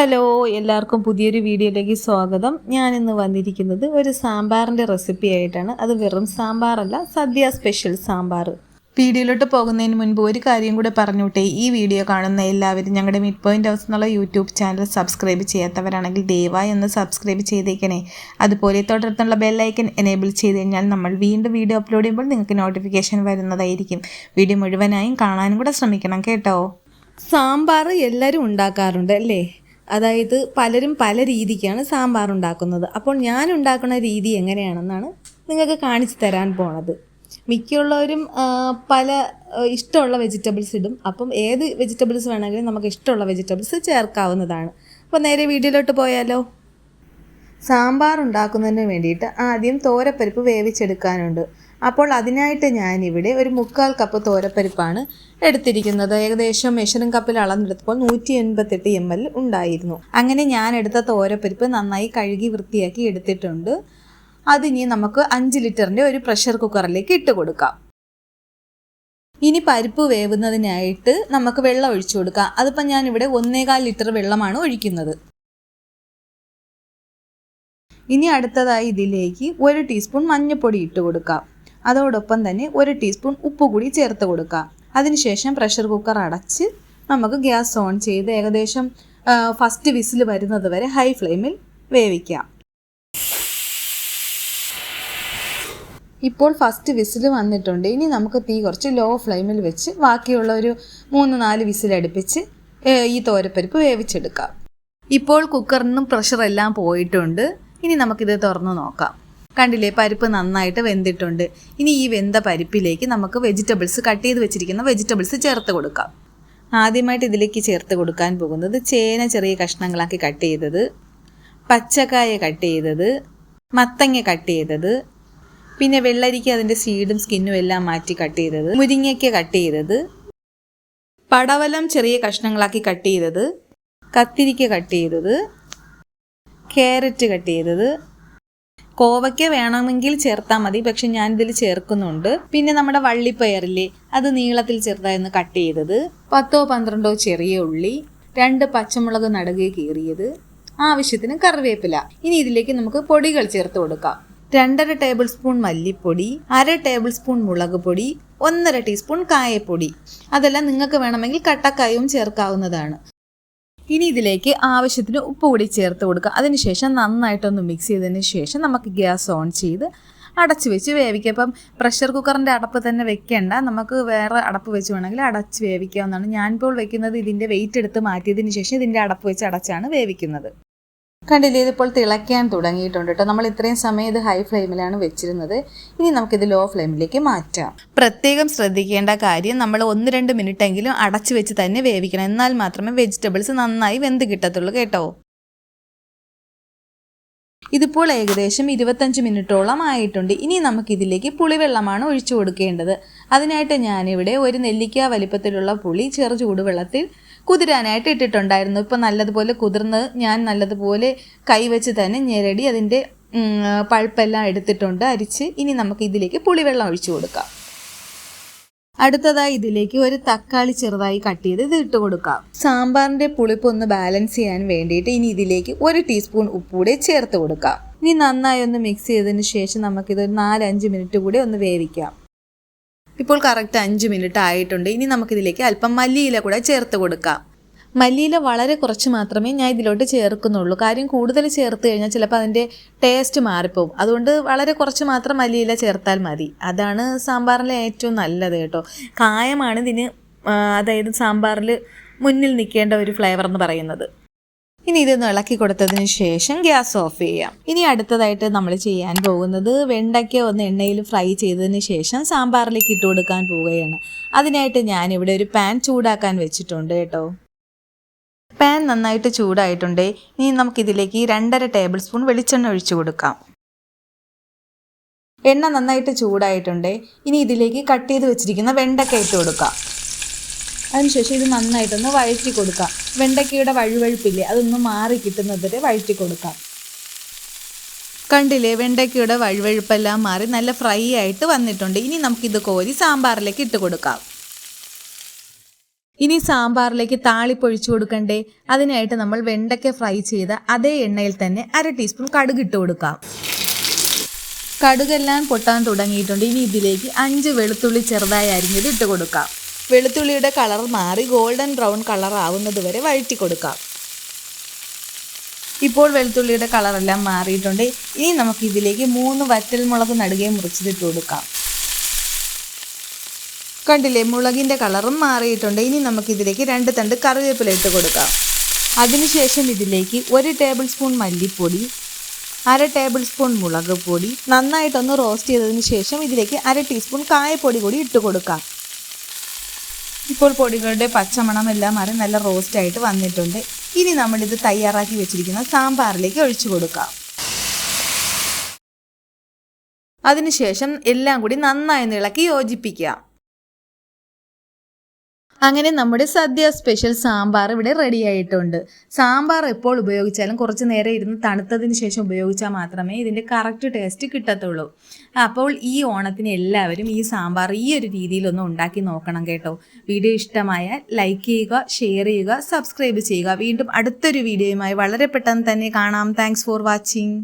Hello എല്ലാവർക്കും പുതിയൊരു വീഡിയോയിലേക്ക് സ്വാഗതം. ഞാൻ ഇന്ന് വന്നിരിക്കുന്നത് ഒരു സാമ്പാറിന്റെ റെസിപ്പി ആയിട്ടാണ്. അത് വെറും സാമ്പാറല്ല സദ്യ സ്പെഷ്യൽ സാമ്പാർ വീഡിയോയിലോട്ട് പോകുന്നതിന് മുൻപ് ഒരു കാര്യം കൂടെ പറഞ്ഞോട്ടെ ഈ വീഡിയോ കാണുന്ന എല്ലാവരും ഞങ്ങളുടെ മിഡ് പോയിന്റ് ഹൗസ് എന്നുള്ള യൂട്യൂബ് ചാനൽ സബ്സ്ക്രൈബ് ചെയ്യാത്തവരാണെങ്കിൽ ദയവായി ഒന്ന് സബ്സ്ക്രൈബ് ചെയ്തേക്കണേ. അതുപോലെ തൊട്ടടുത്തുള്ള ബെല്ലൈക്കൻ എനേബിൾ ചെയ്ത് കഴിഞ്ഞാൽ നമ്മൾ വീണ്ടും വീഡിയോ അപ്ലോഡ് ചെയ്യുമ്പോൾ നിങ്ങൾക്ക് നോട്ടിഫിക്കേഷൻ വരുന്നതായിരിക്കും. വീഡിയോ മുഴുവനായും കാണാനും കൂടെ ശ്രമിക്കണം കേട്ടോ. സാമ്പാർ എല്ലാവരും ഉണ്ടാക്കാറുണ്ട് അല്ലേ? അതായത് പലരും പല രീതിക്കാണ് സാമ്പാർ ഉണ്ടാക്കുന്നത് അപ്പോൾ ഞാൻ ഉണ്ടാക്കുന്ന രീതി എങ്ങനെയാണെന്നാണ് നിങ്ങൾക്ക് കാണിച്ചു തരാൻ പോണത്. മിക്കുള്ളവരും പല ഇഷ്ടമുള്ള വെജിറ്റബിൾസ് ഇടും. അപ്പം ഏത് വെജിറ്റബിൾസ് വേണമെങ്കിലും നമുക്ക് ഇഷ്ടമുള്ള വെജിറ്റബിൾസ് ചേർക്കാവുന്നതാണ്. അപ്പോൾ നേരെ വീഡിയോയിലോട്ട് പോയാലോ? സാമ്പാർ ഉണ്ടാക്കുന്നതിന് വേണ്ടിയിട്ട് ആദ്യം തോരപ്പരിപ്പ് വേവിച്ചെടുക്കാനുണ്ട്. അപ്പോൾ അതിനായിട്ട് ഞാനിവിടെ ഒരു മുക്കാൽ കപ്പ് തോരപ്പരിപ്പാണ് എടുത്തിരിക്കുന്നത്. ഏകദേശം മെഷറിംഗ് കപ്പിൽ അളന്നെടുത്തപ്പോൾ നൂറ്റി എൺപത്തെട്ട് എം എൽ ഉണ്ടായിരുന്നു. അങ്ങനെ ഞാൻ എടുത്ത തോരപ്പരിപ്പ് നന്നായി കഴുകി വൃത്തിയാക്കി എടുത്തിട്ടുണ്ട്. അതിനി നമുക്ക് അഞ്ച് ലിറ്ററിന്റെ ഒരു പ്രഷർ കുക്കറിലേക്ക് ഇട്ട് കൊടുക്കാം. ഇനി പരിപ്പ് വേവുന്നതിനായിട്ട് നമുക്ക് വെള്ളം ഒഴിച്ചു കൊടുക്കാം. അതിപ്പോൾ ഞാനിവിടെ ഒന്നേകാൽ ലിറ്റർ വെള്ളമാണ് ഒഴിക്കുന്നത്. ഇനി അടുത്തതായി ഇതിലേക്ക് ഒരു ടീസ്പൂൺ മഞ്ഞൾപ്പൊടി ഇട്ട് കൊടുക്കാം. അതോടൊപ്പം തന്നെ ഒരു ടീസ്പൂൺ ഉപ്പ് കൂടി ചേർത്ത് കൊടുക്കുക അതിനുശേഷം പ്രഷർ കുക്കർ അടച്ച് നമുക്ക് ഗ്യാസ് ഓൺ ചെയ്ത് ഏകദേശം ഫസ്റ്റ് വിസിൽ വരുന്നത് വരെ ഹൈ ഫ്ലെയിമിൽ വേവിക്കാം. ഇപ്പോൾ ഫസ്റ്റ് വിസിൽ വന്നിട്ടുണ്ട്. ഇനി നമുക്ക് തീ കുറച്ച് ലോ ഫ്ലെയിമിൽ വെച്ച് ബാക്കിയുള്ള ഒരു മൂന്ന് നാല് വിസിൽ അടുപ്പിച്ച് ഈ തോരപ്പരിപ്പ് വേവിച്ചെടുക്കാം. ഇപ്പോൾ കുക്കറിനും പ്രഷർ എല്ലാം പോയിട്ടുണ്ട്. ഇനി നമുക്കിത് തുറന്ന് നോക്കാം. കണ്ടില്ലേ പരിപ്പ് നന്നായിട്ട് വെന്തിട്ടുണ്ട്. ഇനി ഈ വെന്ത പരിപ്പിലേക്ക് നമുക്ക് വെജിറ്റബിൾസ് കട്ട് ചെയ്ത് വെച്ചിരിക്കുന്ന വെജിറ്റബിൾസ് ചേർത്ത് കൊടുക്കാം. ആദ്യമായിട്ട് ഇതിലേക്ക് ചേർത്ത് കൊടുക്കാൻ പോകുന്നത് ചേന ചെറിയ കഷ്ണങ്ങളാക്കി കട്ട് ചെയ്തത് പച്ചക്കായ കട്ട് ചെയ്തത് മത്തങ്ങ കട്ട് ചെയ്തത് പിന്നെ വെള്ളരിക്ക അതിന്റെ സീഡും സ്കിന്നും എല്ലാം മാറ്റി കട്ട് ചെയ്തത് മുരിങ്ങയ്ക്ക കട്ട് ചെയ്തത് പടവലം ചെറിയ കഷ്ണങ്ങളാക്കി കട്ട് ചെയ്തത് കത്തിരിക്ക കട്ട് ചെയ്തത് ക്യാരറ്റ് കട്ട് ചെയ്തത് കോവയ്ക്ക വേണമെങ്കിൽ ചേർത്താൽ മതി പക്ഷെ ഞാൻ ഇതിൽ ചേർക്കുന്നുണ്ട്. പിന്നെ നമ്മുടെ വള്ളിപ്പയറില്ലേ അത് നീളത്തിൽ ചെറുതായിരുന്നു കട്ട് ചെയ്തത്. പത്തോ പന്ത്രണ്ടോ ചെറിയ ഉള്ളി രണ്ട് പച്ചമുളക് നടുകെ കീറിയത് ആവശ്യത്തിന് കറിവേപ്പില. ഇനി ഇതിലേക്ക് നമുക്ക് പൊടികൾ ചേർത്ത് കൊടുക്കാം. രണ്ടര ടേബിൾ സ്പൂൺ മല്ലിപ്പൊടി അര ടേബിൾ സ്പൂൺ മുളക് പൊടി ഒന്നര ടീസ്പൂൺ കായപ്പൊടി. അതെല്ലാം നിങ്ങൾക്ക് വേണമെങ്കിൽ കട്ടക്കായവും ചേർക്കാവുന്നതാണ്. ഇനി ഇതിലേക്ക് ആവശ്യത്തിന് ഉപ്പ് കൂടി ചേർത്ത് കൊടുക്കുക. അതിനുശേഷം നന്നായിട്ടൊന്ന് മിക്സ് ചെയ്തതിന് ശേഷം നമുക്ക് ഗ്യാസ് ഓൺ ചെയ്ത് അടച്ച് വെച്ച് വേവിക്കുക. അപ്പം പ്രഷർ കുക്കറിന്റെ അടപ്പ് തന്നെ വെക്കേണ്ട. നമുക്ക് വേറെ അടപ്പ് വെച്ച് വേണമെങ്കിൽ അടച്ച് വേവിക്കാവുന്നതാണ്. ഞാനിപ്പോൾ വെക്കുന്നത് ഇതിന്റെ വെയിറ്റ് എടുത്ത് മാറ്റിയതിന് ശേഷം ഇതിന്റെ അടപ്പ് വെച്ച് അടച്ചാണ് വേവിക്കുന്നത്. കണ്ടില്ലേ ഇതിപ്പോൾ തിളയ്ക്കാൻ തുടങ്ങിയിട്ടുണ്ട് കേട്ടോ നമ്മൾ ഇത്രയും സമയം ഇത് ഹൈ ഫ്ലെയിമിലാണ് വെച്ചിരുന്നത്. ഇനി നമുക്കിത് ലോ ഫ്ലെയിമിലേക്ക് മാറ്റാം. പ്രത്യേകം ശ്രദ്ധിക്കേണ്ട കാര്യം നമ്മൾ ഒന്ന് രണ്ട് മിനിറ്റ് എങ്കിലും അടച്ചു വെച്ച് തന്നെ വേവിക്കണം. എന്നാൽ മാത്രമേ വെജിറ്റബിൾസ് നന്നായി വെന്ത് കിട്ടത്തുള്ളൂ കേട്ടോ. ഇതിപ്പോൾ ഏകദേശം ഇരുപത്തഞ്ച് മിനിറ്റോളം ആയിട്ടുണ്ട്. ഇനി നമുക്കിതിലേക്ക് പുളിവെള്ളമാണ് ഒഴിച്ചു കൊടുക്കേണ്ടത്. അതിനായിട്ട് ഞാനിവിടെ ഒരു നെല്ലിക്ക വലിപ്പത്തിലുള്ള പുളി ചെറു ചൂടുവെള്ളത്തിൽ കുതിരാനായിട്ട് ഇട്ടിട്ടുണ്ടായിരുന്നു. ഇപ്പോൾ നല്ലതുപോലെ കുതിർന്ന് ഞാൻ നല്ലതുപോലെ കൈവച്ച് തന്നെ ഞെരടി അതിന്റെ പഴുപ്പെല്ലാം എടുത്തിട്ടുണ്ട് അരിച്ച് ഇനി നമുക്ക് ഇതിലേക്ക് പുളിവെള്ളം ഒഴിച്ചു കൊടുക്കാം. അടുത്തതായി ഇതിലേക്ക് ഒരു തക്കാളി ചെറുതായി കട്ട് ചെയ്ത് ഇത് ഇട്ട് കൊടുക്കാം. സാമ്പാറിന്റെ പുളിപ്പ് ഒന്ന് ബാലൻസ് ചെയ്യാൻ വേണ്ടിയിട്ട് ഇനി ഇതിലേക്ക് ഒരു ടീസ്പൂൺ ഉപ്പ് കൂടി ചേർത്ത് കൊടുക്കാം. ഇനി നന്നായി ഒന്ന് മിക്സ് ചെയ്തതിന് ശേഷം നമുക്കിത് ഒരു നാലഞ്ച് മിനിറ്റ് കൂടി ഒന്ന് വേവിക്കാം. ഇപ്പോൾ കറക്റ്റ് അഞ്ച് മിനിറ്റ് ആയിട്ടുണ്ട്. ഇനി നമുക്കിതിലേക്ക് അല്പം മല്ലിയില കൂടെ ചേർത്ത് കൊടുക്കാം. മല്ലിയില വളരെ കുറച്ച് മാത്രമേ ഞാൻ ഇതിലോട്ട് ചേർക്കുന്നുള്ളൂ. കാര്യം കൂടുതൽ ചേർത്ത് കഴിഞ്ഞാൽ ചിലപ്പോൾ അതിന്റെ ടേസ്റ്റ് മാറിപ്പോവും. അതുകൊണ്ട് വളരെ കുറച്ച് മാത്രം മല്ലിയില ചേർത്താൽ മതി. അതാണ് സാമ്പാറിലെ ഏറ്റവും നല്ലത് കേട്ടോ. കായമാണ് ഇതിന് അതായത് സാമ്പാറിൽ മുന്നിൽ നിൽക്കേണ്ട ഒരു ഫ്ലേവർ എന്ന് പറയുന്നത്. ഇനി ഇതൊന്ന് ഇളക്കി കൊടുത്തതിന് ശേഷം ഗ്യാസ് ഓഫ് ചെയ്യാം. ഇനി അടുത്തതായിട്ട് നമ്മൾ ചെയ്യാൻ പോകുന്നത് വെണ്ടയ്ക്ക ഒന്ന് എണ്ണയിൽ ഫ്രൈ ചെയ്തതിന് ശേഷം സാമ്പാറിലേക്ക് ഇട്ട് കൊടുക്കാൻ പോവുകയാണ്. അതിനായിട്ട് ഞാൻ ഇവിടെ ഒരു പാൻ ചൂടാക്കാൻ വെച്ചിട്ടുണ്ട് കേട്ടോ. പാൻ നന്നായിട്ട് ചൂടായിട്ടുണ്ട്. ഇനി നമുക്കിതിലേക്ക് രണ്ടര ടേബിൾ സ്പൂൺ വെളിച്ചെണ്ണ ഒഴിച്ചു കൊടുക്കാം. എണ്ണ നന്നായിട്ട് ചൂടായിട്ടുണ്ട്. ഇനി ഇതിലേക്ക് കട്ട് ചെയ്ത് വെച്ചിരിക്കുന്ന വെണ്ടയ്ക്ക ഇട്ട് കൊടുക്കാം. അതിനുശേഷം ഇത് നന്നായിട്ടൊന്ന് വഴറ്റി കൊടുക്കാം വെണ്ടയ്ക്കയുടെ വഴുവഴുപ്പില്ലേ അതൊന്ന് മാറി കിട്ടുന്നത് വരെ വഴറ്റി കൊടുക്കാം കണ്ടില്ലേ വെണ്ടയ്ക്കയുടെ വഴുവഴുപ്പെല്ലാം മാറി നല്ല ഫ്രൈ ആയിട്ട് വന്നിട്ടുണ്ട്. ഇനി നമുക്കിത് കോരി സാമ്പാറിലേക്ക് ഇട്ട് കൊടുക്കാം. ഇനി സാമ്പാറിലേക്ക് താളിപ്പൊഴിച്ചു കൊടുക്കണ്ടേ? അതിനായിട്ട് നമ്മൾ വെണ്ടയ്ക്ക ഫ്രൈ ചെയ്ത അതേ എണ്ണയിൽ തന്നെ അര ടീസ്പൂൺ കടുക് ഇട്ട് കൊടുക്കാം. കടുകെല്ലാം പൊട്ടാൻ തുടങ്ങിയിട്ടുണ്ട്. ഇനി ഇതിലേക്ക് അഞ്ച് വെളുത്തുള്ളി ചെറുതായി അരിഞ്ഞത് ഇട്ട് കൊടുക്കാം. വെളുത്തുള്ളിയുടെ കളർ മാറി ഗോൾഡൻ ബ്രൗൺ കളർ ആവുന്നത് വരെ വഴറ്റി കൊടുക്കാം. ഇപ്പോൾ വെളുത്തുള്ളിയുടെ കളറെല്ലാം മാറിയിട്ടുണ്ട്. ഇനി നമുക്ക് ഇതിലേക്ക് മൂന്ന് വറ്റൽമുളക് നടുകെ മുറിച്ചിട്ട് കൊടുക്കാം. കണ്ടില്ലേ മുളകിന്റെ കളറും മാറിയിട്ടുണ്ട്. ഇനി നമുക്കിതിലേക്ക് രണ്ട് തണ്ട് കറിവേപ്പില ഇട്ട് കൊടുക്കാം. അതിനുശേഷം ഇതിലേക്ക് ഒരു ടേബിൾ സ്പൂൺ മല്ലിപ്പൊടി അര ടേബിൾ സ്പൂൺ മുളക് പൊടി നന്നായിട്ടൊന്ന് റോസ്റ്റ് ചെയ്തതിന് ശേഷം ഇതിലേക്ക് അര ടീസ്പൂൺ കായപ്പൊടി കൂടി ഇട്ട് കൊടുക്കാം. ഇപ്പോൾ പൊടികളുടെ പച്ചമണം എല്ലാം മാറി നല്ല റോസ്റ്റ് ആയിട്ട് വന്നിട്ടുണ്ട്. ഇനി നമ്മളിത് തയ്യാറാക്കി വെച്ചിരിക്കുന്ന സാമ്പാറിലേക്ക് ഒഴിച്ചു കൊടുക്കാം. അതിനുശേഷം എല്ലാം കൂടി നന്നായി ഇളക്കി യോജിപ്പിക്കുക. അങ്ങനെ നമ്മുടെ സദ്യ സ്പെഷ്യൽ സാമ്പാർ ഇവിടെ റെഡി ആയിട്ടുണ്ട്. സാമ്പാർ എപ്പോൾ ഉപയോഗിച്ചാലും കുറച്ച് നേരം ഇരുന്ന് തണുത്തതിന് ശേഷം ഉപയോഗിച്ചാൽ മാത്രമേ ഇതിന്റെ കറക്റ്റ് ടേസ്റ്റ് കിട്ടത്തുള്ളൂ. അപ്പോൾ ഈ ഓണത്തിന് എല്ലാവരും ഈ സാമ്പാർ ഈ ഒരു രീതിയിലൊന്നും ഉണ്ടാക്കി നോക്കണം കേട്ടോ. വീഡിയോ ഇഷ്ടമായാൽ ലൈക്ക് ചെയ്യുക ഷെയർ ചെയ്യുക സബ്സ്ക്രൈബ് ചെയ്യുക. വീണ്ടും അടുത്തൊരു വീഡിയോയുമായി വളരെ പെട്ടെന്ന് തന്നെ കാണാം. Thanks for watching